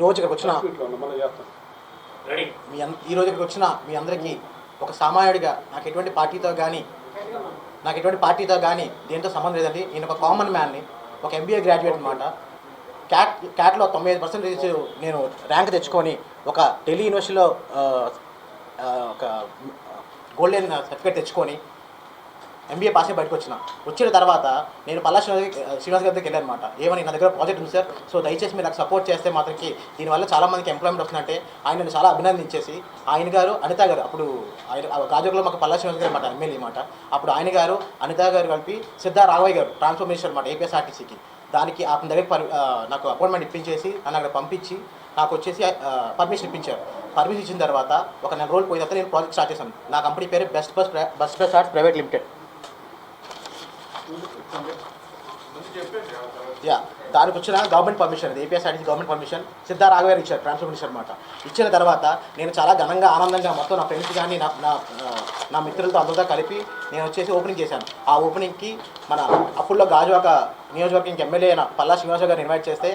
రోజు ఇక్కడికి వచ్చిన మీ అన్- ఈ రోజు ఇక్కడికి వచ్చిన మీ అందరికీ ఒక సామాన్యుడిగా నాకు ఎటువంటి పార్టీతో కానీ నాకు ఎటువంటి పార్టీతో కానీ దేంతో సంబంధం లేదండి. నేను ఒక కామన్ మ్యాన్ని ఒక ఎంబీఏ గ్రాడ్యుయేట్ అనమాట క్యాట్ క్యాట్లో తొంభై ఐదు పర్సెంటేజ్ నేను ర్యాంక్ తెచ్చుకొని ఒక ఢిల్లీ యూనివర్సిటీలో ఒక గోల్డెన్ సర్టిఫికేట్ తెచ్చుకొని ఎంబీఏ పాస్ అయి బయటకు వచ్చిన. వచ్చిన తర్వాత నేను పల్లా శ్రీనివాస్ శ్రీనివాస్ గారి దగ్గరికి వెళ్ళాను అనమాట ఏమని నా దగ్గర ప్రాజెక్ట్ ఉంది సార్. సో దయచేసి మీరు నాకు సపోర్ట్ చేస్తే మాత్రకి దీనివల్ల చాలా మందికి ఎంప్లాయ్మెంట్ వస్తుందంటే ఆయన చాలా అభినందించేసి ఆయన గారు అనిత గారు అప్పుడు ఆయన గాజులో మాకు పల్లా శ్రీనివాస్ గారు అనమాట ఎమ్మెల్యే అనమాట అప్పుడు ఆయన గారు అనిత గారు కలిపి సిద్ధా రాఘవయ్య గారు ట్రాన్స్ఫర్ మినిస్టర్ అనమాట ఏపీఎస్ఆర్టీసీకి దానికి అతని దగ్గర పర్- నాకు అపాయింట్మెంట్ ఇప్పించేసి నన్ను అక్కడ పంపించి నాకు వచ్చేసి పర్మిషన్ ఇప్పించారు. పర్మిషన్ ఇచ్చిన తర్వాత ఒక నెల రోజులు పోయిన తర్వాత నేను ప్రాజెక్ట్ స్టార్ట్ చేశాను. నా కంపెనీ పేరు best bus bus bus arts private limited yeah దానికి వచ్చిన గవర్నమెంట్ పర్మిషన్ అది ఏపీఎస్ఆర్టీసీ గవర్నమెంట్ పర్మిషన్ సిద్ధా రాఘవేర్ ఇచ్చారు ట్రాన్స్ఫర్ మినిస్టర్ అనమాట ఇచ్చిన తర్వాత నేను చాలా ఘనంగా ఆనందంగా మొత్తం నా ఫ్రెండ్స్ కానీ నా నా నా మిత్రులతో అందరితో కలిపి నేను వచ్చేసి ఓపెనింగ్ చేశాను. ఆ ఓపెనింగ్కి మన అప్పుల్లో గాజువాక నియోజకవర్గం ఎమ్మెల్యే అయిన పల్లా శ్రీనివాస గారిని ఇన్వైట్ చేస్తే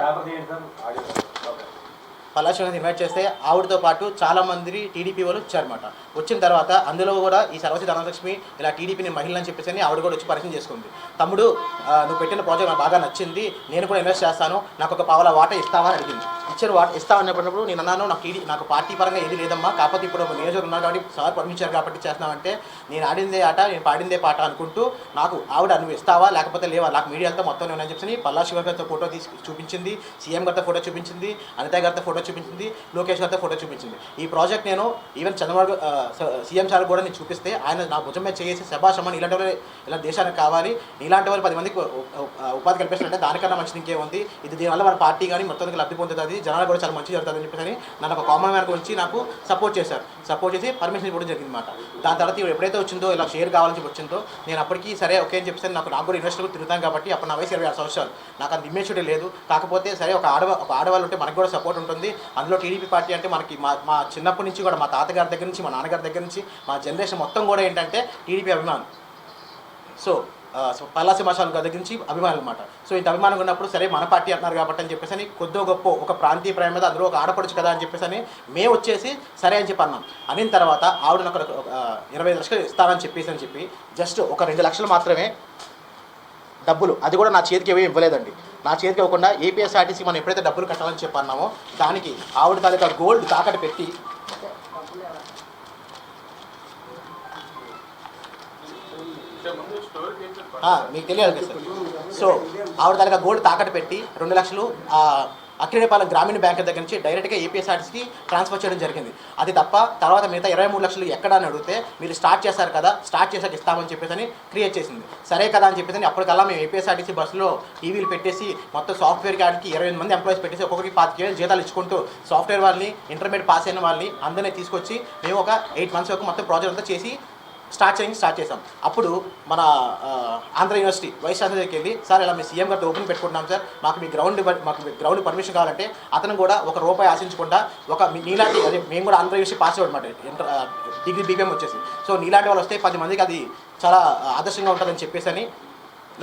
పల్లా శ్రీనివాస్ ఇన్వైట్ చేస్తే ఆవిడతో పాటు చాలా మంది టీడీపీ వాళ్ళు వచ్చారన్నమాట. వచ్చిన తర్వాత అందులో కూడా ఈ సర్వసి ధనలక్ష్మి ఇలా టీడీపీని మహిళ అని చెప్పేసి అని ఆవిడ కూడా వచ్చి పరిచయం చేసుకుంది. తమ్ముడు నువ్వు పెట్టిన ప్రాజెక్ట్ నాకు బాగా నచ్చింది నేను కూడా ఇన్వెస్ట్ చేస్తాను నాకు ఒక పావుల వాటా ఇస్తావా అని అడిగింది. ఇచ్చారు వాట ఇస్తా అన్నప్పుడు నేను అన్నాను నాకు ఇది నాకు పార్టీ పరంగా ఏది లేదమ్మా. కాకపోతే ఇప్పుడు నియోజకవర్గం ఉన్నాను కాబట్టి సార్ పంపించారు కాబట్టి చేస్తున్నామంటే నేను ఆడిందే ఆట నేను పాడిందే పాట అనుకుంటూ నాకు ఆవిడ నువ్వు ఇస్తావా? లేకపోతే లేవా? నాకు మీడియాతో మొత్తం నేను చెప్పి పల్లా శివ గారితో ఫోటో తీసి చూపించింది సీఎం గారితో ఫోటో చూపించింది అనిత గారితో ఫోటో చూపించింది లోకేష్ గారితో ఫోటో చూపించింది. ఈ ప్రాజెక్ట్ నేను ఈవెన్ చంద్రబాబు స- సీఎం సార్ కూడా నేను చూపిస్తే ఆయన నా భుజం మీద చేసి శభాషమని ఇలాంటి వాళ్ళు ఇలా దేశానికి కావాలి. ఇలాంటి వాళ్ళు పది మందికి ఉపాధి కల్పిస్తుంటే దానికన్నా మంచిది ఇంకేముంది? ఇది దీనివల్ల మన పార్టీ కానీ మొత్తానికి లబ్ధి పొందుతుంది. జనాలు కూడా చాలా మంచి జరుగుతుంది అని చెప్పేసి నన్ను ఒక కామన్ మ్యాన్ వచ్చి నాకు సపోర్ట్ చేశారు. సపోర్ట్ చేసి పర్మిషన్ ఇవ్వడం జరిగింది అనమాట దాని తర్వాత ఎప్పుడైతే వచ్చిందో ఇలా షేర్ కావాలని చెప్పి వచ్చిందో నేను అప్పటికి సరే ఓకే అని చెప్పేసి నాకు నాకు కూడా ఇన్వెస్టర్ కూడా తిరుగుతాను కాబట్టి అప్పుడు నా వయసు ఇరవై ఆరు సంవత్సరాలు. నాకు అంత ఇమేచ్యూరిటీ లేదు. కాకపోతే సరే ఒక ఆడవ ఒక ఆడవాళ్ళు ఉంటే మనకు కూడా సపోర్ట్ ఉంటుంది. అందులో టీడీపీ పార్టీ అంటే మనకి మా మా చిన్నప్పటి నుంచి కూడా మా తాతగారి దగ్గర నుంచి మా నాన్నగారి దగ్గర నుంచి మా జనరేషన్ మొత్తం కూడా ఏంటంటే టీడీపీ అభిమానం సో సో పల్లా సింహాశాల గారి దగ్గర నుంచి అభిమానులు అనమాట సో ఇంత అభిమానం ఉన్నప్పుడు సరే మన పార్టీ అంటున్నారు కాబట్టి అని చెప్పేసి అని కొద్దో గొప్ప ఒక ప్రాంతీయ ప్రేమ మీద అందులో ఒక ఆడపడచ్చు కదా అని చెప్పేసి అని మేము వచ్చేసి సరే అని చెప్పి అన్నాం. అనిన తర్వాత ఆవిడ ఒక, ఇరవై ఐదు లక్షలు ఇస్తానని చెప్పేసి అని చెప్పి జస్ట్ ఒక రెండు లక్షలు మాత్రమే డబ్బులు. అది కూడా నా చేతికి ఏమీ ఇవ్వలేదండి. నా చేతికి ఇవ్వకుండా ఏపీఎస్ఆర్టీసీ మనం ఎప్పుడైతే డబ్బులు కట్టాలని చెప్పి అన్నామో దానికి ఆవిడ తాలూకా గోల్డ్ తాకట్టు పెట్టి మీకు తెలియాలి సార్. సో ఆవిడ దానికి గోల్డ్ తాకట్టు పెట్టి రెండు లక్షలు ఆ, అక్కినేపాలెం గ్రామీణ బ్యాంక్ దగ్గర నుంచి డైరెక్ట్గా ఏపీఎస్ఆర్టీస్కి ట్రాన్స్ఫర్ చేయడం జరిగింది. అది తప్ప తర్వాత మిగతా ఇరవై మూడు లక్షలు ఎక్కడ అని అడిగితే మీరు స్టార్ట్ చేశారు కదా స్టార్ట్ చేశాక ఇస్తామని చెప్పేసి అని క్రియేట్ చేసింది. సరే కదా అని చెప్పేసి అప్పటికల్లా మేము ఏపీఎస్ఆర్టీసీ బస్సులో టీవీలు పెట్టేసి మొత్తం సాఫ్ట్వేర్ కాడికి ఇరవై ఎనిమిది మంది ఎంప్లాయీస్ పెట్టేసి ఒక్కొక్కరికి పాతిక జీతాలు ఇచ్చుకుంటూ సాఫ్ట్వేర్ వాళ్ళని ఇంటర్మీడియట్ పాస్ అయిన వాళ్ళని అందరినీ తీసుకొచ్చి మేము ఒక ఎయిట్ మంత్స్ వరకు మొత్తం ప్రాజెక్ట్ అంతా చేసి స్టార్ట్ చేయడానికి స్టార్ట్ చేసాం అప్పుడు మన ఆంధ్ర యూనివర్సిటీ వైస్ ఛాన్సలర్కి వెళ్ళి సార్ ఇలా మీ సీఎం గారితో ఓపెన్ పెట్టుకుంటున్నాం సార్. మాకు మీ గ్రౌండ్ మాకు మీ గ్రౌండ్ పర్మిషన్ కావాలంటే అతను కూడా ఒక రూపాయి ఆశించకుండా ఒక నీలాంటి అదే మేము కూడా ఆంధ్ర యూనివర్సిటీ పాస్ అనమాట డిగ్రీ బీబీఎం వచ్చేసి. సో నీలాంటి వాళ్ళు వస్తే పది మందికి అది చాలా ఆదర్శంగా ఉంటుందని చెప్పేసి అని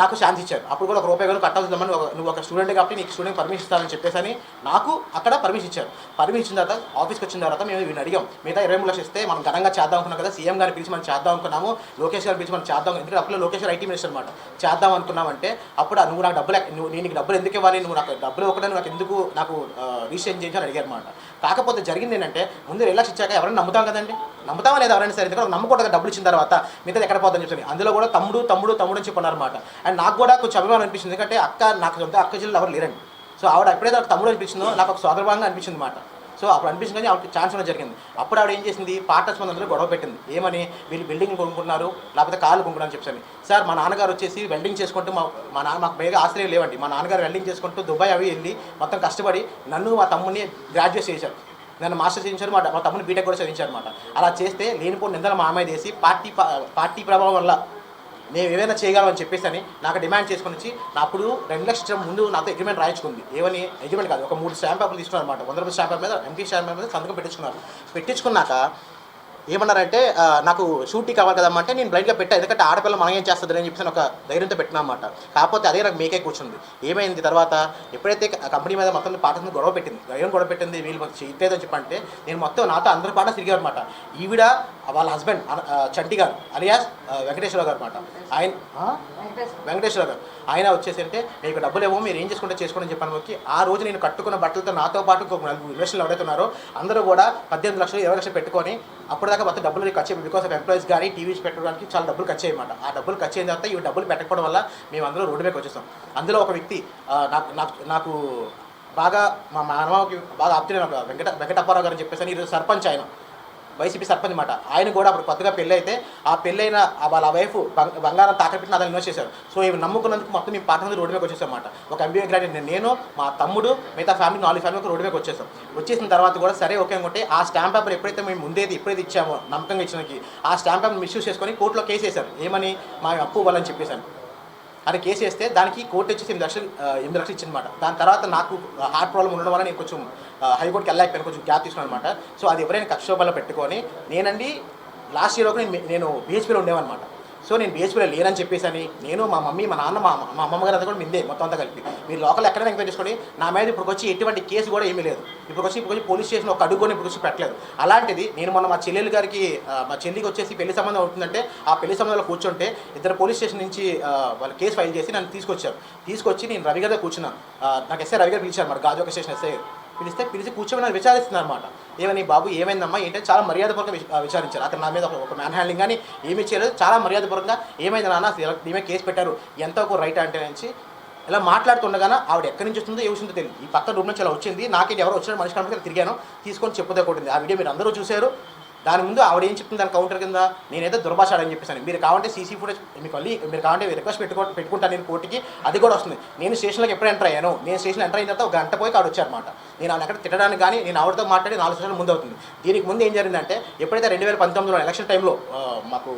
నాకు ఛాన్స్ ఇచ్చారు. అప్పుడు కూడా ఒక రూపాయి కూడా కట్టాల్సిందని ఒక నువ్వు ఒక స్టూడెంట్ కాబట్టి నీకు స్టూడెంట్ పర్మిషన్ ఇస్తానని చెప్పేసి అని నాకు అక్కడ పర్మిషన్ ఇచ్చారు. పర్మిషన్ ఇచ్చిన తర్వాత ఆఫీస్కి వచ్చిన తర్వాత మేము వీళ్ళు అడిగాం. మిగతా ఇరవై మూడు లక్షలు ఇస్తే మనం ఘనంగా చేద్దాం అనుకున్నాం కదా సీఎం గారిని పిలిచి మనం చేద్దాం అనుకున్నాము లోకేష్ గారిని పిలిచి మనం చేద్దాం ఎందుకంటే అప్పుడు లోకేష్ గారు ఐటీ మినిస్టర్ అనమాట చేద్దాం అనుకున్నామంటే అప్పుడు నువ్వు నాకు డబ్బులు నువ్వు నేను నీకు డబ్బులు ఎందుకు ఇవ్వాలి? నువ్వు నాకు డబ్బులు ఒకటే నాకు ఎందుకు నాకు రీచేంజ్ చేయించాలని అడిగారు అనమాట కాకపోతే జరిగింది ఏంటంటే ముందు రెండు లక్షలు ఇచ్చాక ఎవరైనా నమ్ముతాం కదండి? నమ్ముతామా లేదా ఎవరైనా సరే? ఎందుకంటే నమ్మకూడదు డబ్బులు ఇచ్చిన తర్వాత మిగతా ఎక్కడ పోతుందని చెప్పి అందులో కూడా తమ్ముడు తమ్ముడు తమ్ముడు అని చెప్పన్నారు అనమాట అండ్ నాకు కూడా కొంచెం అభిమానం అనిపించింది. ఎందుకంటే అక్క నాకు సొంత అక్క జిల్లా ఎవరు లేరండి. సో ఆవిడ ఎప్పుడైతే నాకు తమ్ముడు అనిపించిందో నాకు ఒక సోదరభాగంగా అనిపించింది అనమాట సో అప్పుడు అనిపించింది కానీ ఆవిడ ఛాన్స్ అనేది జరిగింది. అప్పుడు ఆవిడ ఏం చేసింది? పార్టర్స్ మంది అందరూ గొడవ పెట్టింది. ఏమని? వీళ్ళు బిల్డింగ్ కొనుక్కుంటున్నారు లేకపోతే కాళ్ళు కొనుక్కుంటారని చెప్పాను సార్ మా నాన్నగారు వచ్చేసి వెల్డింగ్ చేసుకుంటూ మా మా నాన్న మాకు బేగా ఆశ్రయం లేవండి. మా నాన్నగారు వెల్డింగ్ చేసుకుంటూ దుబాయ్ అవి వెళ్ళి మొత్తం కష్టపడి నన్ను మా తమ్ముడిని గ్రాడ్యుయేట్ చేశారు. నన్ను మాస్టర్ చేయించారు మా మా తమ్ముని బీటెక్ కూడా చదివించారు అనమాట అలా చేస్తే లేనిపోయిన నిందలు మా అమ్మాయి చేసి పార్టీ పార్టీ ప్రభావం వల్ల మేము ఏమైనా చేయగలమని చెప్పేసి అని నాకు డిమాండ్ చేసుకుని వచ్చి నా అప్పుడు రెండు లక్షల ముందు నాతో అగ్రిమెంట్ రాయించుకుంది. ఏమని అగ్రిమెంట్ కాదు ఒక మూడు స్టాంప్ పేపర్లు తీసుకున్నారు అనమాట వంద రూపాయల స్టాంప్ పేపర్ మీద ఎంపీ స్టాంప్ పేపర్ మీద సంతకం పెట్టించుకున్నారు. పెట్టించుకున్నాక ఏమన్నారంటే నాకు షూటీ కావాలి కదమ్మా అంటే నేను బ్లైండ్గా పెట్టా. ఎందుకంటే ఆడపిల్ల మనం ఏం చేస్తుంది అని చెప్పేసి ఒక ధైర్యంతో పెట్టినా కాకపోతే అదే నాకు మేకే కూర్చుంది. ఏమైంది తర్వాత? ఎప్పుడైతే కంపెనీ మీద మొత్తం పాటలు గొడవ పెట్టింది ధైర్యం గొడవ పెట్టింది వీళ్ళు మాకు చేయట్లేదని చెప్పంటే నేను మొత్తం నాతో అందరి పాట తిరిగారు అనమాట ఈవిడ వాళ్ళ హస్బెండ్ చంటి గారు అలియాస్ వెంకటేశ్వర గారు అనమాట ఆయన? వెంకటేశ్వర. గారు. ఆయన వచ్చేసి అంటే మీకు డబ్బులు ఏమో మీరు ఏం చేసుకుంటే చేసుకోండి అని చెప్పాను ఆ రోజు నేను కట్టుకున్న బట్టలతో నాతో పాటు ఇంకొక నలుగురు ఇన్వెస్టర్లు ఎవరైతే ఉన్నారో అందరూ కూడా పద్దెనిమిది లక్షలు ఇరవై లక్షలు పెట్టుకొని అప్పటిదాకా మొత్తం డబ్బులు ఖర్చు బికాస్ ఆఫ్ ఎంప్లాయీస్ కానీ టీవీస్ పెట్టడానికి చాలా డబ్బులు ఖర్చు అయ్యమాట ఆ డబ్బులు ఖర్చు అయిన తర్వాత ఈ డబ్బులు పెట్టకపోవడం వల్ల మేము అందరూ రోడ్డు మీద వచ్చేసాం. అందులో ఒక వ్యక్తి నాకు నాకు నాకు బాగా మా మానవకి బాగా ఆప్తులైన ఒక వెంకట వెంకటప్పారావు గారు అని చెప్పేసి ఈరోజు సర్పంచ్ ఆయన. వైసీపీ సర్పంచ్ అనమాట ఆయన కూడా అప్పుడు కొత్తగా పెళ్ళి అయితే ఆ పెళ్ళైన వాళ్ళ వైఫ్ బంగారం తాకట్టు అతను ఇన్వెస్ట్ చేశారు. సో ఇవి నమ్ముకున్నందుకు మొత్తం మేము పాట రోడ్డు మీద వచ్చేసాం అనమాట ఒక ఎంబీఏ గ్రాడ్యుయేట్ నేను మా తమ్ముడు మిగతా ఫ్యామిలీ నాలుగు ఫ్యామిలీ రోడ్డు మీద వచ్చేసాం. వచ్చేసిన తర్వాత కూడా సరే ఓకే అనుకుంటే ఆ స్టాంప్ పేపర్ ఎప్పుడైతే మేము ముందేది ఎప్పుడైతే ఇచ్చామో నమ్మకంగా ఇచ్చినకి ఆ స్టాంప్ పేపర్ మిస్యూజ్ చేసుకొని కోర్టులో కేసు వేశారు. ఏమని? మా అప్పు వాళ్ళని చెప్పేసాను అని కేసు వేస్తే దానికి కోర్టు వచ్చేసి ఎనిమిది లక్షలు ఎనిమిది లక్షలు ఇచ్చిందన్నమాట. దాని తర్వాత నాకు హార్ట్ ప్రాబ్లం ఉండడం వల్ల నేను కొంచెం హైకోర్టుకి వెళ్ళలేకపోయాను కొంచెం గ్యాప్ తీసుకున్నాను అనమాట సో అది ఎవరైనా కక్షోభాలో పెట్టుకొని నేనండి లాస్ట్ ఇయర్ ఒక నేను నేను బీహెచ్పీలో ఉండేవన్నమాట. సో నేను బీహెచ్పీలో లేనని చెప్పేసి అని నేను మా మమ్మీ మా నాన్న మా మా అమ్మమ్మగారు అంతా కూడా మిందే మొత్తం అంతా కలిపి. మీరు లోకల్ ఎక్కడైనా ఎంక్వైరీ చేసుకోండి నా మీద ఇప్పుడు వచ్చి ఎటువంటి కేసు కూడా ఏమీ లేదు. ఇప్పుడు వచ్చి ఇప్పుడు వచ్చి పోలీస్ స్టేషన్ ఒక అడుగు కూడా ఇప్పుడు వచ్చి పెట్టలేదు. అలాంటిది నేను మొన్న మా చెల్లెలు గారికి మా చెల్లికి వచ్చేసి పెళ్ళి సంబంధం అవుతుందంటే ఆ పెళ్ళి సంబంధంలో కూర్చుంటే ఇద్దరు పోలీస్ స్టేషన్ నుంచి వాళ్ళు కేసు ఫైల్ చేసి నన్ను తీసుకొచ్చారు. తీసుకొచ్చి నేను రవి గారి కూర్చున్నాను నాకు ఎస్ఐ రవి గారు పిలిచారు మరి గాజువాక స్టేషన్ ఎస్ఐ పిలిస్తే పిలిచి కూర్చోమని విచారిస్తున్నారు అనమాట ఏమని బాబు ఏమైందమ్మా? ఏంటంటే చాలా మర్యాదపూర్వకంగా విచారించారు. అతను నా మీద ఒక- మ్యాన్ హ్యాండింగ్ కానీ ఏమి చేయలేదు. చాలా మర్యాదపూర్వకంగా ఏమైంది నాన్న? అసలు కేసు పెట్టారు. ఎంత ఒక రైట్ అంటే నుంచి ఇలా మాట్లాడుతుండగానే ఆవిడ ఎక్కడి నుంచి వస్తుందో ఏ విషయంతో తెలియదు. ఈ పక్క రూమ్ నుంచి అలా వచ్చింది. నాకేంటి ఎవరో వచ్చిన మనిషి కనుక తిరిగాను. తీసుకొని చెప్పుదే కొట్టింది ఆ వీడియో మీరు అందరూ చూశారు. దాని ముందు ఆవిడ ఏం చెప్తుంది? దాని కౌంటర్ కింద నేనైతే దుర్భాషాడని చెప్పేసాను. మీరు కావాలంటే సీసీ ఫుటేజ్ మీకు మళ్ళీ మీరు కావాలంటే రిక్వెస్ట్ పెట్టుకో పెట్టుకుంటాను నేను కోర్టుకి అది కూడా వస్తుంది. నేను స్టేషన్లోకి ఎప్పుడు ఎంటర్ అయ్యాను. నేను స్టేషన్ ఎంటర్ అయిన తర్వాత ఒక గంట పోయి కాడు వచ్చారన్నమాట నేను ఆవిడ అక్కడ తిట్టడానికి కానీ నేను ఆవిడతో మాట్లాడి నాలుగు సంవత్సరాల ముందు అవుతుంది. దీనికి ముందు ఏం జరిగిందంటే ఎప్పుడైతే రెండు వేల పంతొమ్మిదిలో ఎలక్షన్ టైంలో మాకు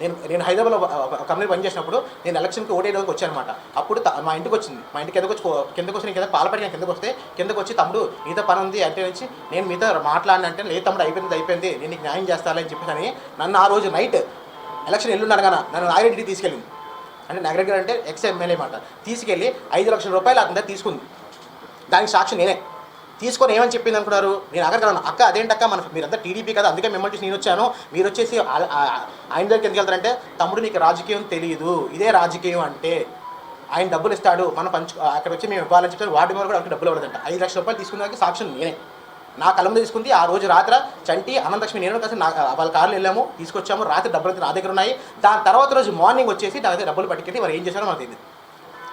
నేను నేను హైదరాబాద్లో ఒక- కంపెనీ పనిచేసినప్పుడు నేను ఎలక్షన్కి ఓటేయడానికి వచ్చానమాట అప్పుడు మా ఇంటికి వచ్చింది. మా ఇంటికి కిందకు వచ్చి కిందకు వచ్చి నేను కింద పాలపడి కిందకు వస్తే కిందకు వచ్చి తమ్ముడు మీతో పని ఉంది అంటే నుంచి నేను మీతో మాట్లాడిన అంటే లేదు తమ్ముడు అయిపోయింది అయిపోయింది నేను నీకు న్యాయం చేస్తానని చెప్పేసి అని నన్ను ఆ రోజు నైట్ ఎలక్షన్ ఎల్లుండను కదా నన్ను నాగిరెడ్డికి తీసుకెళ్ళింది. అంటే నగరగర్ అంటే ఎక్స్ ఎమ్మెల్యే మాట. తీసుకెళ్ళి ఐదు లక్షల రూపాయలు అతని తీసుకుంది. దానికి సాక్షి నేనే. తీసుకొని ఏమని చెప్పింది అనుకున్నారు? నేను అక్కడికి వెళ్ళను అక్క అదేంటక్క? మన మీరంతా టీడీపీ కదా అందుకే మిమ్మల్ని నేను వచ్చాను. మీరు వచ్చేసి ఆయన దగ్గరికి ఎందుకు వెళ్తారంటే తమ్ముడు నీకు రాజకీయం తెలియదు ఇదే రాజకీయం అంటే ఆయన డబ్బులు ఇస్తాడు. మనం పంచు అక్కడ వచ్చి మేము ఇవ్వాలని చెప్తారు వార్డు మెంబర్ కూడా డబ్బులు ఇవ్వదంట ఐదు లక్షల రూపాయలు తీసుకున్నాక సాక్ష్యం నేనే. నా కలంలో తీసుకుంది. ఆ రోజు రాత్రి చంటి అనంతలక్ష్మి నేను కలిసి నా వాళ్ళ కార్లు వెళ్ళాము. తీసుకొచ్చాము. రాత్రి డబ్బులు అయితే నా దగ్గర ఉన్నాయి. దాని తర్వాత రోజు మార్నింగ్ వచ్చేసి నా దగ్గర డబ్బులు పట్టుకెళ్ళి వారు ఏం చేశారో మనకు తెలియదు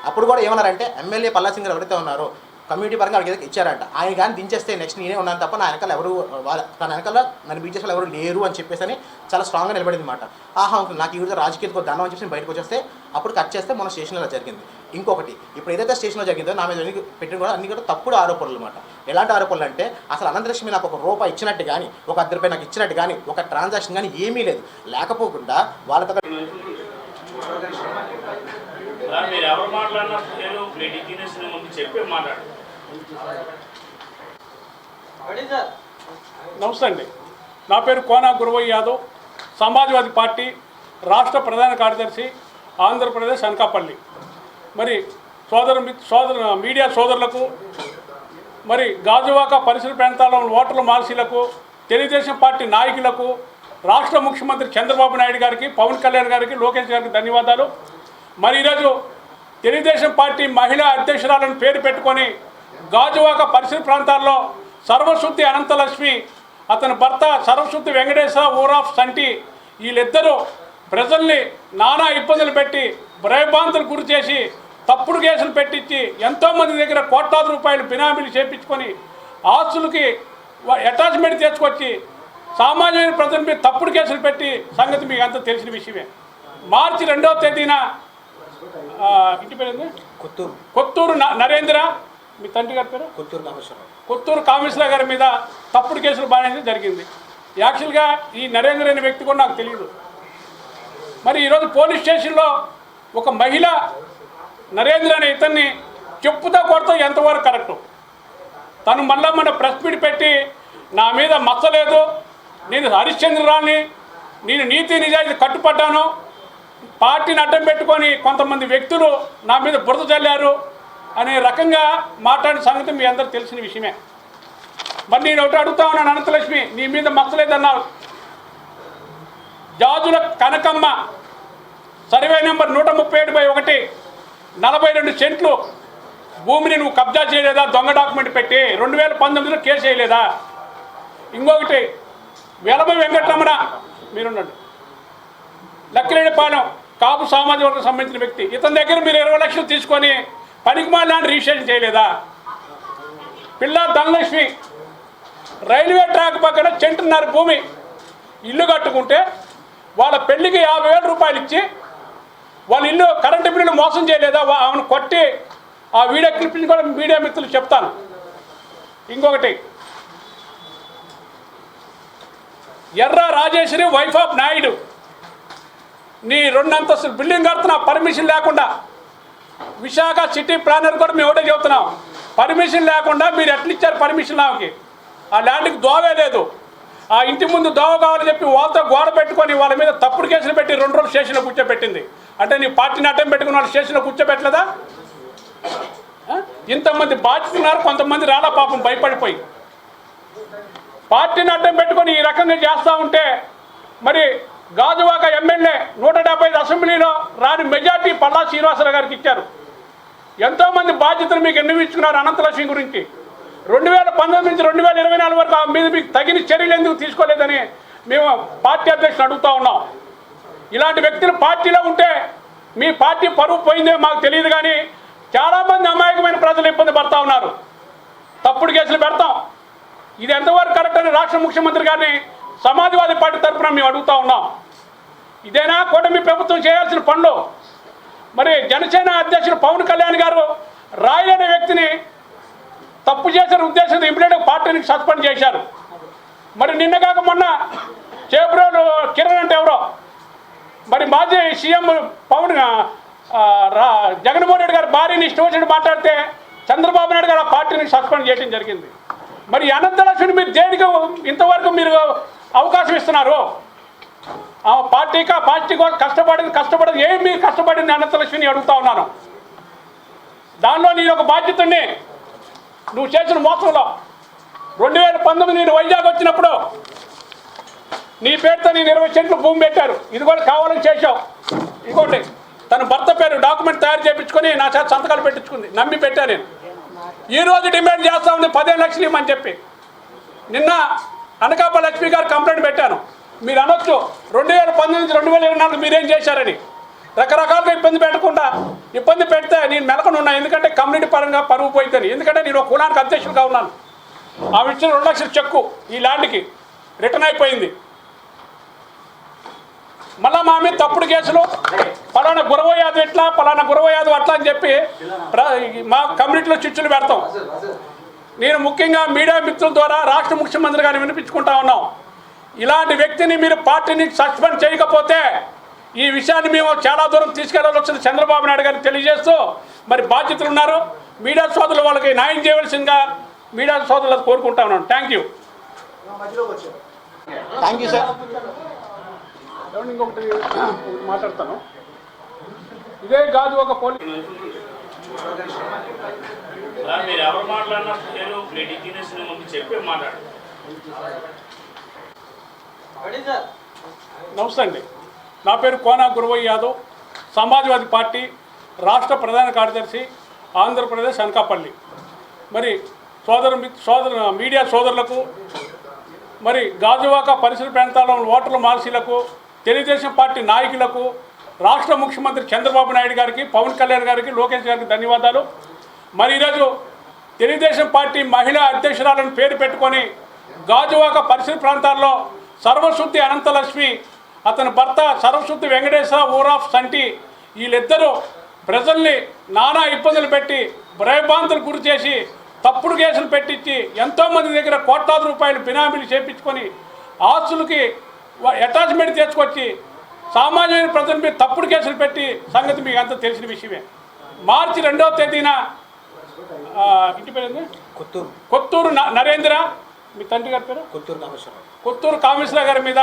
అప్పుడు కూడా ఏమన్నారంటే ఎమ్మెల్యే పల్లా సింగ్ ఎవరైతే ఉన్నారో కమ్యూనిటీ పరంగా వాళ్ళకి ఇచ్చారంట. ఆయన కానీ దించేస్తే నెక్స్ట్ నేనే ఉన్నాను తప్ప నా వెనకాల ఎవరు వాళ్ళ తన వెనకాల నన్ను బీచ్ వాళ్ళు ఎవరు లేరు అని చెప్పేసి అని చాలా స్ట్రాంగ్గా నిలబడింది అనమాట ఆహా అంకుల్ నాకు ఈ విధంగా రాజకీయ దండం అని చెప్పి బయటకు వచ్చేస్తే అప్పుడు కట్ చేస్తే మన స్టేషన్లో జరిగింది. ఇంకొకటి ఇప్పుడు ఏదైతే స్టేషన్లో జరిగిందో నా మీద పెట్టిన కూడా అన్ని కూడా తప్పుడు ఆరోపణలు అనమాట ఎలాంటి ఆరోపణలు అంటే అసలు అనంతలక్ష్మి నాకు ఒక రూపాయి ఇచ్చినట్టు కానీ ఒక అర్ధ రూపాయి నాకు ఇచ్చినట్టు కానీ ఒక ట్రాన్సాక్షన్ కానీ ఏమీ లేదు. లేకపోకుండా వాళ్ళ దగ్గర మీరు ఎవరు మాట్లాడినా నేను చెప్పి మాట్లాడు. నమస్తే అండి. నా పేరు కోనా గురువయ్య యాదవ్. సమాజ్వాదీ పార్టీ రాష్ట్ర ప్రధాన కార్యదర్శి ఆంధ్రప్రదేశ్ అనకాపల్లి. మరి సోదరు సోదరు మీడియా సోదరులకు మరి గాజువాక పరిసర ప్రాంతాల్లో ఉన్న ఓటర్ల మాల్సీలకు తెలుగుదేశం పార్టీ నాయకులకు రాష్ట్ర ముఖ్యమంత్రి చంద్రబాబు నాయుడు గారికి పవన్ కళ్యాణ్ గారికి లోకేష్ గారికి ధన్యవాదాలు. మరి ఈరోజు తెలుగుదేశం పార్టీ మహిళా అధ్యక్షురాలను పేరు పెట్టుకొని గాజువాక పరిసర ప్రాంతాల్లో సర్వశుద్ధి అనంతలక్ష్మి అతని భర్త సర్వశుద్ధి వెంకటేశ్వర ఊరాఫ్ సంటి వీళ్ళిద్దరూ ప్రజల్ని నానా ఇబ్బందులు పెట్టి భయభ్రాంతులు గురి చేసి తప్పుడు కేసులు పెట్టించి ఎంతోమంది దగ్గర కోట్లాది రూపాయలు బినామీలు చేపించుకొని ఆస్తులకి అటాచ్మెంట్ తీసుకొచ్చి సామాన్యమైన ప్రజల మీద తప్పుడు కేసులు పెట్టి సంగతి మీకు అంతా తెలిసిన విషయమే మార్చి రెండవ తేదీన ఇంటి పేరు? కొత్తూరు కొత్తూరు న- నరేంద్ర మీ తండ్రి గారి పేరు? కొత్తూరు కామేశ్వరరావు. కొత్తూరు కామేశ్వర గారి మీద తప్పుడు కేసులు బాధించడం జరిగింది. యాక్చువల్గా ఈ నరేంద్ర అనే వ్యక్తి కూడా నాకు తెలియదు మరి ఈరోజు పోలీస్ స్టేషన్లో ఒక మహిళ నరేంద్ర అనే ఇతన్ని చెప్పుతో కొడుతూ ఎంతవరకు కరెక్టు? తను మళ్ళా మన ప్రెస్ మీట్ పెట్టి నా మీద మచ్చలేదు నేను హరిశ్చంద్రరాన్ని నేను నీతి నిజాయితీ కట్టుపడ్డాను పార్టీని అడ్డం పెట్టుకొని కొంతమంది వ్యక్తులు నా మీద బురద చల్లారు అనే రకంగా మాట్లాడిన సంగతి మీ అందరూ తెలిసిన విషయమే. మరి నేను ఒకటి అడుగుతా ఉన్నాను అనంతలక్ష్మి నీ మీద మచ్చలేదన్నారు జాజుల కనకమ్మ సర్వే నెంబర్ నూట ముప్పై ఏడు బై ఒకటి నలభై రెండు సెంట్లు భూమిని నువ్వు కబ్జా చేయలేదా? దొంగ డాక్యుమెంట్ పెట్టి రెండు వేల పంతొమ్మిదిలో కేసు చేయలేదా? ఇంకొకటి వెలమ వెంకటరమణ మీరున్నాడు లక్కిరెడ్డిపాలెం కాపు సామాజిక వర్గం సంబంధించిన వ్యక్తి. ఇతని దగ్గర మీరు ఇరవై లక్షలు తీసుకొని పనికిమాల లాంటి రిజిస్ట్రేషన్ చేయలేదా? పిల్ల ధనలక్ష్మి రైల్వే ట్రాక్ పక్కన చెంటున్నర భూమి. ఇల్లు కట్టుకుంటే వాళ్ళ పెళ్ళికి యాభై వేల రూపాయలు ఇచ్చి వాళ్ళ ఇల్లు కరెంటు బిల్లులు మోసం చేయలేదా? ఆమెను కొట్టి ఆ వీడియో క్లిప్ని కూడా మీడియా మిత్రులు చెప్తాను. ఇంకొకటి ఎర్ర రాజేశ్వరి వైఫ్ ఆఫ్ నాయుడు. నీ రెండు అంతస్తులు బిల్డింగ్ కడుతున్నా పర్మిషన్ లేకుండా విశాఖ సిటీ ప్లానర్ కూడా మేము ఒకటే చెబుతున్నాం. పర్మిషన్ లేకుండా మీరు ఎట్లా ఇచ్చారు పర్మిషన్ ఆమెకి ఆ ల్యాండ్కి దోవే లేదు. ఆ ఇంటి ముందు దోవ కావాలని చెప్పి వాళ్ళతో గోడ పెట్టుకొని వాళ్ళ మీద తప్పుడు కేసులు పెట్టి రెండు రోజులు స్టేషన్లో కూర్చోబెట్టింది. అంటే నీ పార్టీని అడ్డం పెట్టుకుని వాళ్ళు స్టేషన్లో కూర్చోబెట్టలేదా? ఇంతమంది బాధ్యత కొంతమంది రాలా పాపం భయపడిపోయి. పార్టీని అడ్డం పెట్టుకొని ఈ రకంగా చేస్తూ ఉంటే మరి గాజువాక ఎమ్మెల్యే నూట అసెంబ్లీలో రాని మెజార్టీ పల్లా శ్రీనివాసరావు గారికి ఇచ్చారు. ఎంతోమంది బాధ్యతలు మీకు ఎన్నిపించుకున్నారు అనంతలక్ష్మి గురించి? రెండు వేల పంతొమ్మిది నుంచి రెండు వేల ఇరవై నాలుగు వరకు మీద మీకు తగిన చర్యలు ఎందుకు తీసుకోలేదని మేము పార్టీ అధ్యక్షులు అడుగుతా ఉన్నాం. ఇలాంటి వ్యక్తులు పార్టీలో ఉంటే మీ పార్టీ పరువు పోయిందే మాకు తెలియదు కానీ చాలామంది అమాయకమైన ప్రజలు ఇబ్బంది పడతా ఉన్నారు. తప్పుడు కేసులు పెడతాం. ఇది ఎంతవరకు కరెక్ట్ అని రాష్ట్ర ముఖ్యమంత్రి గారిని సమాజ్వాదీ పార్టీ తరఫున మేము అడుగుతా ఉన్నాం. ఇదేనా కూటమి ప్రభుత్వం చేయాల్సిన పనులు? మరి జనసేన అధ్యక్షుడు పవన్ కళ్యాణ్ గారు రాయల్ అనే వ్యక్తిని తప్పు చేసిన ఉద్దేశంతో ఇమీడియట్గా పార్టీని సస్పెండ్ చేశారు. మరి నిన్న కాక మొన్న చేబ్రోలు కిరణ్ అంటే ఎవరో మరి మాజీ సీఎం పవన్ రా జగన్మోహన్ రెడ్డి గారి భార్యని ఇష్టం మాట్లాడితే చంద్రబాబు నాయుడు గారు ఆ పార్టీని సస్పెండ్ చేయడం జరిగింది. మరి అనంతలక్ష్మిని మీరు దేనికి ఇంతవరకు మీరు అవకాశం ఇస్తున్నారు? ఆ పార్టీకి ఆ పార్టీ కోసం కష్టపడింది కష్టపడదు ఏం మీరు కష్టపడింది అనంతలక్ష్మిని అడుగుతా ఉన్నాను. దానిలో నేను ఒక బాధ్యతని నువ్వు చేసిన మోసంలో. రెండు వేల పంతొమ్మిది నేను వైజాగ్ వచ్చినప్పుడు నీ పేరుతో నేను ఇరవై సెంట్లు భూమి పెట్టారు. ఇది కూడా కావాలని చేశావు. ఇంకోటి తన భర్త పేరు డాక్యుమెంట్ తయారు చేయించుకొని నా చేత సంతకాలు పెట్టించుకుంది. నమ్మి పెట్టా నేను. ఈరోజు డిమాండ్ చేస్తా ఉంది పదిహేను లక్షలు ఇవ్వమని చెప్పి. నిన్న అనకాప లక్ష్మి గారు కంప్లైంట్ పెట్టాను. మీరు అనొచ్చు. రెండు వేల పంతొమ్మిది రెండు వేల ఇరవై నాలుగు మీరేం చేశారని. రకరకాలుగా ఇబ్బంది పెట్టకుండా ఇబ్బంది పెడితే నేను మెలకనున్నా ఎందుకంటే కమ్యూనిటీ పరంగా పరువు పోయిందని. ఎందుకంటే నేను ఒక కులానికి అధ్యక్షుడిగా ఉన్నాను. ఆమె ఇచ్చిన రెండు లక్షల చెక్కు ఈ ల్యాండ్కి రిటర్న్ అయిపోయింది. మళ్ళా మా మీద తప్పుడు కేసులు పలానా గురవ యాదవ్ ఎట్లా పలానా గురవ యాదవ్ అట్లా అని చెప్పి మా కమ్యూనిటీలో చిచ్చులు పెడతాం. నేను ముఖ్యంగా మీడియా మిత్రుల ద్వారా రాష్ట్ర ముఖ్యమంత్రి గారిని వినిపించుకుంటా ఉన్నాం. ఇలాంటి వ్యక్తిని మీరు పార్టీని సస్పెండ్ చేయకపోతే ఈ విషయాన్ని మేము చాలా దూరం తీసుకెళ్ళవలసిన చంద్రబాబు నాయుడు గారికి తెలియజేస్తూ మరి బాధ్యతలు ఉన్నారు. మీడియా సోదరులు వాళ్ళకి న్యాయం చేయవలసిందిగా మీడియా సోదరులకు కోరుకుంటా ఉన్నాను thank you thank you sir ఇంకొకటి మాట్లాడతాను. ఇదే కాదు ఒక పోలీస్ మీరు ఎవరు మాట్లాడినా చెప్పి మాట్లాడు నమస్తే అండి. నా పేరు కోనా గురువయ్య యాదవ్. సమాజ్వాదీ పార్టీ రాష్ట్ర ప్రధాన కార్యదర్శి ఆంధ్రప్రదేశ్ అనకాపల్లి. మరి సోదరు సోదరు మీడియా సోదరులకు మరి గాజువాక పరిసర ప్రాంతాల్లో ఓటర్ల మహర్షులకు తెలుగుదేశం పార్టీ నాయకులకు రాష్ట్ర ముఖ్యమంత్రి చంద్రబాబు నాయుడు గారికి పవన్ కళ్యాణ్ గారికి లోకేష్ గారికి ధన్యవాదాలు. మరి ఈరోజు తెలుగుదేశం పార్టీ మహిళా అధ్యక్షురాలను పేరు పెట్టుకొని గాజువాక పరిసర ప్రాంతాల్లో సర్వశుద్ధి అనంతలక్ష్మి. అతని భర్త సర్వశుద్ధి వెంకటేశ్వర ఊరాఫ్ సంటి. వీళ్ళిద్దరూ ప్రజల్ని నానా ఇబ్బందులు పెట్టి భయభ్రాంతులు గురి చేసి తప్పుడు కేసులు పెట్టించి ఎంతోమంది దగ్గర కోట్లాది రూపాయలు బినామీలు చేపించుకొని ఆస్తులకి అటాచ్మెంట్ తెచ్చుకొచ్చి సామాన్యమైన ప్రజల మీద తప్పుడు కేసులు పెట్టి సంగతి మీకు అంతా తెలిసిన విషయమే. మార్చి రెండవ తేదీన ఇంటి పేరు? కొత్తూరు. కొత్తూరు న- నరేంద్ర మీ తండ్రి గారి పేరు? కొత్తూరు కామేశ్వరరావు. కొత్తూరు కామేశ్వర గారి మీద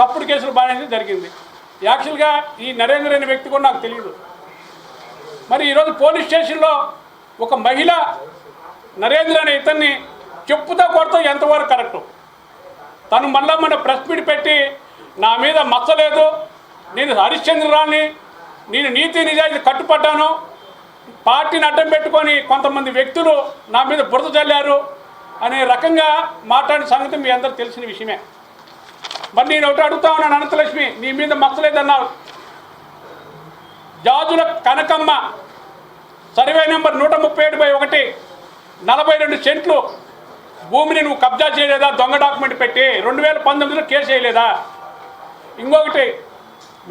తప్పుడు కేసులు బాగా జరిగింది. యాక్చువల్గా ఈ నరేంద్ర అనే వ్యక్తి కూడా నాకు తెలియదు. మరి ఈరోజు పోలీస్ స్టేషన్లో ఒక మహిళ నరేంద్ర అనే ఇతన్ని చెప్పుతో కొడుతూ ఎంతవరకు కరెక్టు? తను మళ్ళా మన ప్రెస్ మీట్ పెట్టి నా మీద మచ్చలేదు నేను హరిశ్చంద్రరాన్ని నేను నీతి నిజాయితీ కట్టుపడ్డాను పార్టీని అడ్డం పెట్టుకొని కొంతమంది వ్యక్తులు నా మీద బురద చల్లారు అనే రకంగా మాట్లాడిన సంగతి మీ అందరూ తెలిసిన విషయమే. మరి నేను ఒకటి అడుగుతా ఉన్నాను అనంతలక్ష్మి నీ మీద మచ్చలేదన్నావు. జాజుల కనకమ్మ సర్వే నెంబర్ నూట ముప్పై ఏడు బై ఒకటి నలభై రెండు సెంట్లు భూమిని నువ్వు కబ్జా చేయలేదా? దొంగ డాక్యుమెంట్ పెట్టి రెండు వేల పంతొమ్మిదిలో కేసు చేయలేదా ఇంకొకటి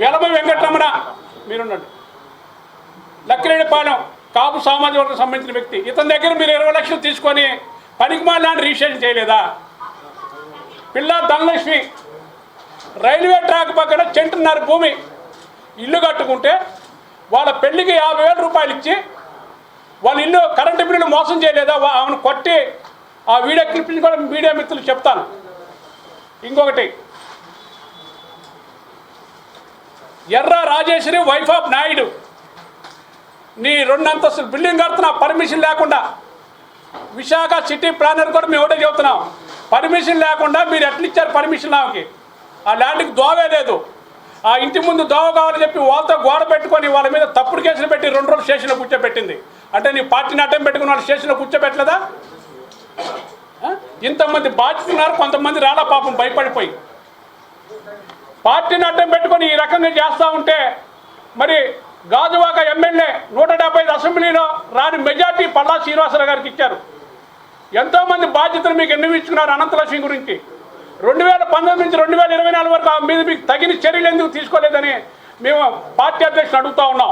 వెలమ వెంకటరమణ మీరున్నాడు లక్కిరెడ్డిపాలెం కాపు సామాజిక వర్గం సంబంధించిన వ్యక్తి. ఇతని దగ్గర మీరు ఇరవై లక్షలు తీసుకొని పనికిమాల లాంటి రిజిస్ట్రేషన్ చేయలేదా? పిల్ల ధనలక్ష్మి రైల్వే ట్రాక్ పక్కన చెంటున్నర భూమి ఇల్లు కట్టుకుంటే వాళ్ళ పెళ్ళికి యాభై వేల రూపాయలు ఇచ్చి వాళ్ళ ఇల్లు కరెంటు బిల్లులు మోసం చేయలేదా? ఆమెను కొట్టి ఆ వీడియో క్లిప్పింగ్ కూడా మీడియా మిత్రులు చెప్తాను ఇంకొకటి ఎర్ర రాజేశ్వరి వైఫ్ ఆఫ్ నాయుడు. నీ రెండు అంతస్తులు బిల్డింగ్ కడుతున్నా పర్మిషన్ లేకుండా విశాఖ సిటీ ప్లానర్ కూడా మేము ఒకటే చెబుతున్నాం. పర్మిషన్ లేకుండా మీరు ఎట్లా ఇచ్చారు పర్మిషన్ ఆమెకి ఆ ల్యాండ్కి దోవే లేదు. ఆ ఇంటి ముందు దోవ కావాలని చెప్పి వాళ్ళతో గోడ పెట్టుకొని వాళ్ళ మీద తప్పుడు కేసులు పెట్టి రెండు రోజులు స్టేషన్లో కూర్చోబెట్టింది. అంటే నీ పార్టీని అడ్డం పెట్టుకుని వాళ్ళు స్టేషన్లో కూర్చోబెట్టలేదా? ఇంతమంది బాధ్యతున్నారు కొంతమంది రాలా పాపం భయపడిపోయి. పార్టీని అడ్డం పెట్టుకొని ఈ రకంగా చేస్తూ ఉంటే మరి గాజువాక ఎమ్మెల్యే నూట డెబ్బై ఐదు అసెంబ్లీలో రాని మెజార్టీ పల్లా శ్రీనివాసరావు గారికి ఇచ్చారు. ఎంతోమంది బాధ్యతలు మీకు ఎన్నిమించుకున్నారు అనంతలక్ష్మి గురించి? రెండు వేల పంతొమ్మిది నుంచి రెండు వేల ఇరవై నాలుగు వరకు మీద మీకు తగిన చర్యలు ఎందుకు తీసుకోలేదని మేము పార్టీ అధ్యక్షులు అడుగుతూ ఉన్నాం.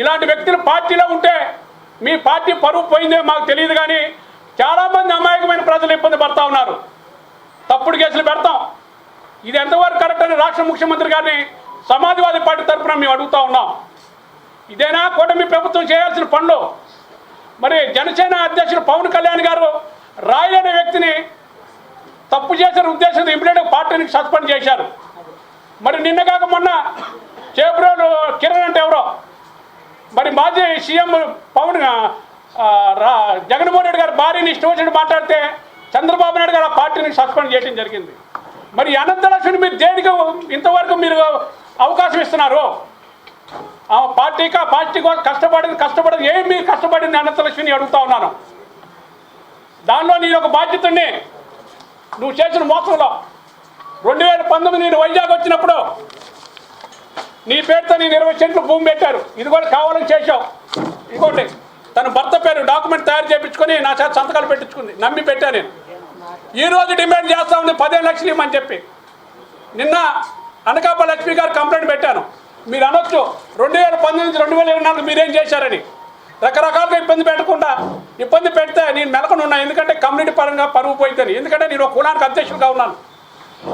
ఇలాంటి వ్యక్తులు పార్టీలో ఉంటే మీ పార్టీ పరువు పోయిందే మాకు తెలియదు కానీ చాలామంది అమాయకమైన ప్రజలు ఇబ్బంది పడతా ఉన్నారు. తప్పుడు కేసులు పెడతాం. ఇది ఎంతవరకు కరెక్ట్ అని రాష్ట్ర ముఖ్యమంత్రి గారిని సమాజ్వాదీ పార్టీ తరఫున మేము అడుగుతా ఉన్నాం. ఇదేనా కూటమి ప్రభుత్వం చేయాల్సిన పనులు? మరి జనసేన అధ్యక్షుడు పవన్ కళ్యాణ్ గారు రాయ్ అనే వ్యక్తిని తప్పు చేసిన ఉద్దేశంతో ఇమ్మీడియట్గా పార్టీని సస్పెండ్ చేశారు. మరి నిన్న కాక మొన్న చేబ్రోలు కిరణ్ అంటే ఎవరో? మరి మాజీ సీఎం పవన్ రా జగన్మోహన్ రెడ్డి గారు భార్యని ఇష్టం మాట్లాడితే చంద్రబాబు నాయుడు గారు ఆ పార్టీని సస్పెండ్ చేయడం జరిగింది. మరి అనంతలక్ష్మిని మీరు దేనికి ఇంతవరకు మీరు అవకాశం ఇస్తున్నారు. ఆ పార్టీకా పార్టీ కోసం కష్టపడింది కష్టపడింది ఏం మీరు కష్టపడింది అనంతలక్ష్మిని అడుగుతా ఉన్నాను. దానిలో నేను ఒక బాధ్యతని నువ్వు చేసిన మోసంలో రెండు వేల పంతొమ్మిది నేను వైజాగ్ వచ్చినప్పుడు నీ పేరుతో నేను ఇరవై సెంట్లు భూమి పెట్టారు. ఇది కూడా కావాలని చేశావు. ఇదిగోండి తన భర్త పేరు డాక్యుమెంట్ తయారు చేయించుకొని నా చేత సంతకాలు పెట్టించుకుంది. నమ్మి పెట్టాను నేను. ఈరోజు డిమాండ్ చేస్తా ఉంది పదిహేను లక్షలు ఇవ్వమని చెప్పి. నిన్న అనకాప లక్ష్మి గారు కంప్లైంట్ పెట్టాను మీరు అనొచ్చు రెండు వేల పంతొమ్మిది నుంచి రెండు వేల ఇరవై నాలుగు మీరేం చేశారని. రకరకాలుగా ఇబ్బంది పెట్టకుండా ఇబ్బంది పెడితే నేను మెలకనున్నా ఎందుకంటే కమ్యూనిటీ పరంగా పరువు పోయిందని. ఎందుకంటే నేను ఒక కులానికి అధ్యక్షుడిగా ఉన్నాను.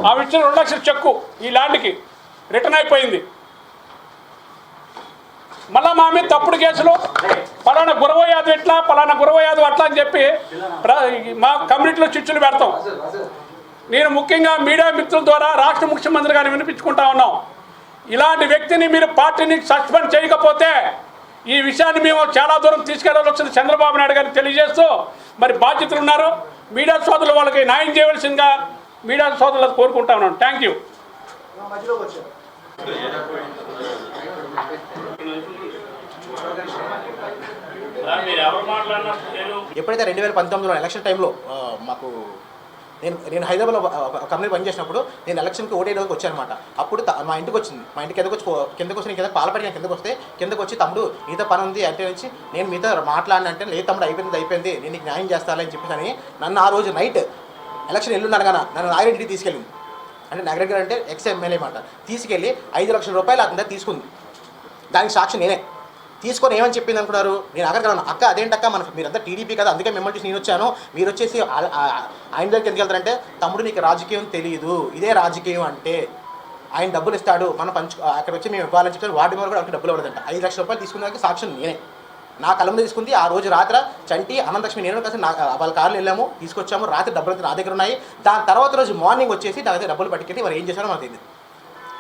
ఆ ఇచ్చిన రెండు లక్షల చెక్కు ఈ ల్యాండ్కి రిటర్న్ అయిపోయింది. మళ్ళా మా మీద తప్పుడు కేసులు పలానా గురవ యాదవ్ ఇట్లా పలానా గురవ యాదవ్ అట్లా అని చెప్పి మా కమ్యూనిటీలో చిచ్చులు పెడతాం. నేను ముఖ్యంగా మీడియా మిత్రుల ద్వారా రాష్ట్ర ముఖ్యమంత్రి గారిని వినిపించుకుంటా ఉన్నాం. ఇలాంటి వ్యక్తిని మీరు పార్టీని సస్పెండ్ చేయకపోతే ఈ విషయాన్ని మేము చాలా దూరం తీసుకెళ్ళవలసిన చంద్రబాబు నాయుడు గారికి తెలియజేస్తూ మరి బాధ్యతలు ఉన్నారు. మీడియా సోదరులు వాళ్ళకి న్యాయం చేయవలసిందిగా మీడియా సోదరులకు కోరుకుంటా ఉన్నాను థ్యాంక్ యూ ఎప్పుడైతే రెండు వేల పంతొమ్మిదిలో ఎలక్షన్ టైంలో మాకు నేను నేను హైదరాబాద్లో ఒక కంపెనీ పనిచేసినప్పుడు నేను ఎలక్షన్కి ఓటేయడానికి వచ్చానమాట. అప్పుడు మా ఇంటికి వచ్చింది. మా ఇంటికి కిందకు వచ్చి కిందకు వచ్చి నేను కింద పాలపడి కిందకు వస్తే కిందకు వచ్చి తమ్ముడు మీతో పని ఉంది అంటే నుంచి నేను మీతో మాట్లాడిన అంటే లేదు తమ్ముడు అయిపోయింది అయిపోయింది. నేను నీకు న్యాయం చేస్తానని చెప్పేసి అని నన్ను ఆ రోజు నైట్ ఎలక్షన్ ఎల్లున్నాను కదా నన్ను నాగిరెడ్డికి తీసుకెళ్ళింది. అంటే నాగిరెడ్డి అంటే ఎక్స్ ఎమ్మెల్యే మాట. తీసుకెళ్ళి ఐదు లక్షల రూపాయలు అతని తీసుకుంది. దానికి సాక్షి నేనే. తీసుకొని ఏమని చెప్పింది అనుకున్నారు? నేను అక్కడికి అక్క అదేంటక్క? మన మీరంతా టీడీపీ కదా అందుకే మిమ్మల్ని చూసి నేను వచ్చాను. మీరు వచ్చేసి ఆయన దగ్గరికి ఎందుకు వెళ్తారంటే తమ్ముడు నీకు రాజకీయం తెలియదు ఇదే రాజకీయం అంటే ఆయన డబ్బులు ఇస్తాడు. మనం పంచు అక్కడ వచ్చి మేము ఇవ్వాలని చెప్తాను వార్డు మెంబర్ కూడా డబ్బులు ఇవ్వదంట ఐదు లక్షల రూపాయలు తీసుకున్నాక సాక్ష్యం నేనే. నా కలం తీసుకుంది. ఆ రోజు రాత్రి చంటి అనంతలక్ష్మి నేను కలిసి నా వాళ్ళ కార్లు వెళ్ళాము. తీసుకొచ్చాము. రాత్రి డబ్బులు అయితే నా దగ్గర ఉన్నాయి. దాని తర్వాత రోజు మార్నింగ్ వచ్చేసి నా దగ్గర డబ్బులు పట్టుకెళ్ళి వారు ఏం చేశారో మాకు తెలియదు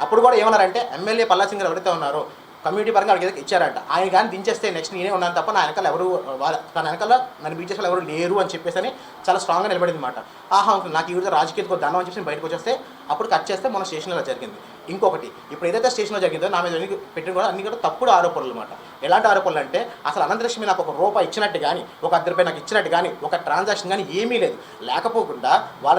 అప్పుడు కూడా ఏమన్నారంటే ఎమ్మెల్యే పల్లా సింగ్ గారు ఎవరైతే ఉన్నారో కమ్యూనిటీ పరంగా అడిగి ఇచ్చారంట. ఆయన కానీ దించేస్తే నెక్స్ట్ నేనే ఉన్నాను తప్ప నా వెనకాల ఎవరు వాళ్ళ తన వెనకాల నన్ను బీచ్ ఎవరు లేరు అని చెప్పేసి అని చాలా స్ట్రాంగ్గా నిలబడింది అనమాట ఆహా నాకు ఈ రాజకీయ దండం అని చెప్పి బయటకు వచ్చేస్తే అప్పుడు కట్ చేస్తే మన స్టేషన్లో జరిగింది. ఇంకొకటి ఇప్పుడు ఏదైతే స్టేషన్లో జరిగిందో నా మీద పెట్టిన కూడా అన్ని కూడా తప్పుడు ఆరోపణలు అనమాట ఎలాంటి ఆరోపణలు అంటే అసలు అనంతలక్ష్మి నాకు ఒక రూపాయి ఇచ్చినట్టు కానీ ఒక అద్దరిపై నాకు ఇచ్చినట్టు కానీ ఒక ట్రాన్సాక్షన్ కానీ ఏమీ లేదు. లేకపోకుండా వాళ్ళ